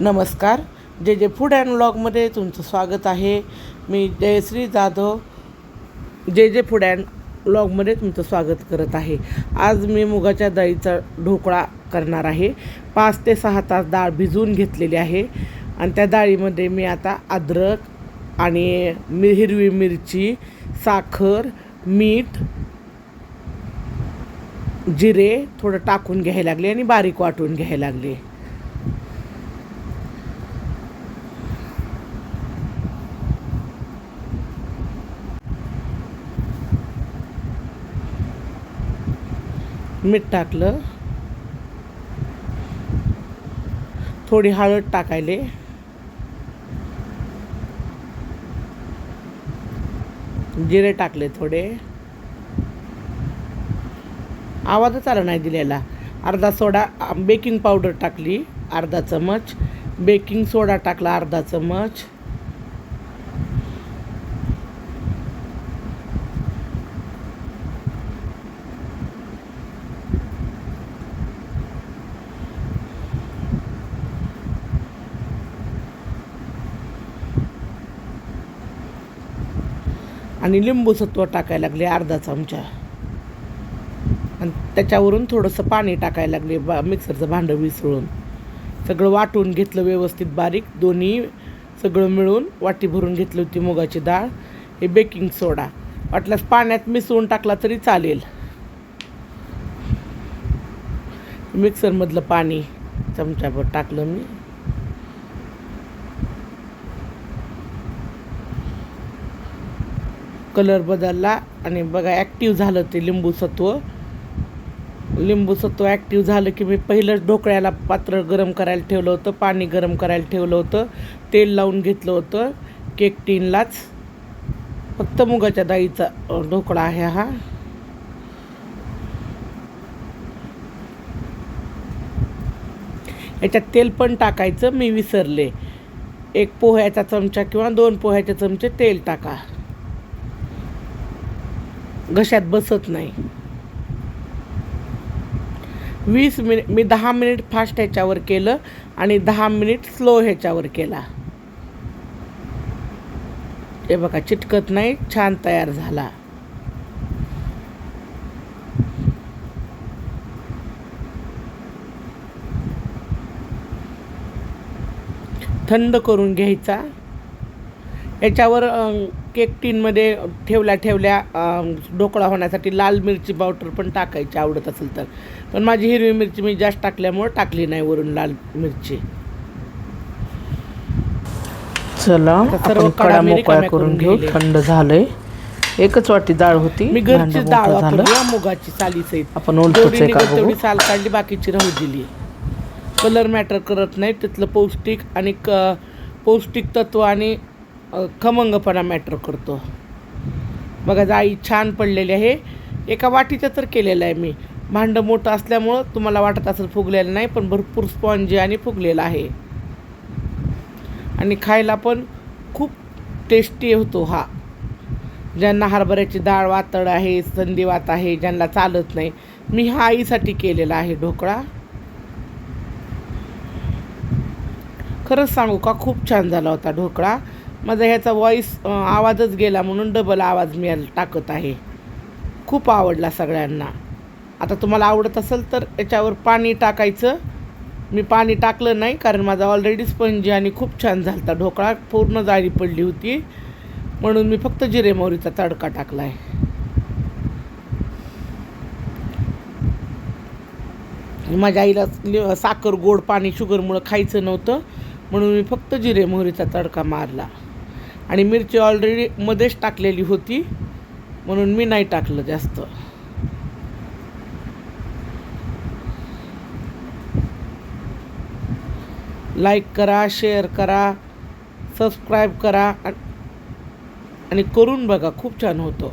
नमस्कार. जे जे फूड अँड ब्लॉगमध्ये तुमचं स्वागत आहे. मी जयश्री जाधव. जे जे फूड अँड ब्लॉगमध्ये तुमचं स्वागत करत आहे. आज मी मुगाच्या डाळीचा ढोकळा करणार आहे. पाच ते सहा तास डाळ भिजवून घेतलेली आहे. आणि त्या डाळीमध्ये मी आता अद्रक आणि मि हिरवी मिरची साखर मीठ जिरे थोडं टाकून घ्यायला लागले आणि बारीक वाटून घ्यायला लागले. मीठ टाकलं. थोडी हळद टाकायले. जिरे टाकले थोडे. आवाजच आला नाही दिलेला. अर्धा सोडा बेकिंग पावडर टाकली अर्धा चमच. बेकिंग सोडा टाकला अर्धा चमच. आणि लिंबू सत्व टाकायला लागले अर्धा चमचा. आणि त्याच्यावरून थोडंसं पाणी टाकायला लागले बा मिक्सरचं भांडं विसळून. सगळं वाटून घेतलं व्यवस्थित बारीक दोन्ही सगळं मिळून वाटी भरून घेतली होती मुगाची डाळ. हे बेकिंग सोडा. वाटल्यास पाण्यात मिसळून टाकला तरी चालेल. मिक्सरमधलं पाणी चमच्याभर टाकलं मी. कलर बदलला आणि बघा ॲक्टिव्ह झालं ते लिंबू सत्व. लिंबू सत्व ॲक्टिव्ह झालं की मी पहिलंच ढोकळ्याला पात्र गरम करायला ठेवलं होतं पाणी गरम करायला ठेवलं होतं. तेल लावून घेतलं होतं केक टीनलाच. फक्त मुगाच्या डाळीचा ढोकळा आहे हा. याच्यात तेल पण टाकायचं मी विसरले. एक पोह्याचा चमचा किंवा दोन पोह्याचे चमचे तेल टाका. घशात बसत नाही. वीस मिनिट मी दहा मिनिट फास्ट ह्याच्यावर केलं आणि दहा मिनिट स्लो ह्याच्यावर केला. हे बघा चिटकत नाही छान तयार झाला. थंड करून घ्यायचा. याच्यावर केक टीनमध्ये ठेवल्या ठेवल्या ढोकळा होण्यासाठी लाल मिरची पावडर पण टाकायची आवडत असेल तर. पण माझी हिरवी मिरची मी जास्त टाकल्यामुळं टाकली नाही वरून लाल मिरची. चला सर्व आपण कडा मोकळा करून घेऊ. थंड झालंय. एकच वाटी डाळ होती. मी घरची डाळ वापरली मुगाची आपण निघेल तेवढी बघू साल काढली बाकीची राहू दिली. कलर मॅटर करत नाही तिथलं पौष्टिक आणि क पौष्टिक तत्व आणि खमंगपणा मॅटर करतो. बघा जाळी छान पडलेली आहे. एका वाटीचं तर केलेलं आहे मी. भांडं मोठं असल्यामुळं तुम्हाला वाटत असेल फुगलेलं नाही पण भरपूर स्पॉन्जी आणि फुगलेलं आहे. आणि खायला पण खूप टेस्टी होतो हा. ज्यांना हरभऱ्याची डाळ वातड आहे संधिवात आहे ज्यांना चालत नाही मी हा आईसाठी केलेला आहे ढोकळा. खरंच सांगू का खूप छान झाला होता ढोकळा. माझा ह्याचा व्हॉईस आवाजच गेला म्हणून डबल आवाज मी याला टाकत आहे. खूप आवडला सगळ्यांना. आता तुम्हाला आवडत असेल तर याच्यावर पाणी टाकायचं. मी पाणी टाकलं नाही कारण माझा ऑलरेडी स्पंजी आणि खूप छान झाला होता ढोकळा पूर्ण जाळी पडली होती. म्हणून मी फक्त जिरे मोहरीचा तडका टाकला आहे. माझ्या आईला लि- साखर गोड पाणी शुगरमुळं खायचं नव्हतं. म्हणून मी फक्त जिरे मोहरीचा तडका मारला. आणि मिरची ऑलरेडी मध्येच टाकलेली होती. म्हणून मी नाही टाकलं जास्त. लाईक करा शेअर करा सबस्क्राईब करा आणि करून बघा खूप छान होतं.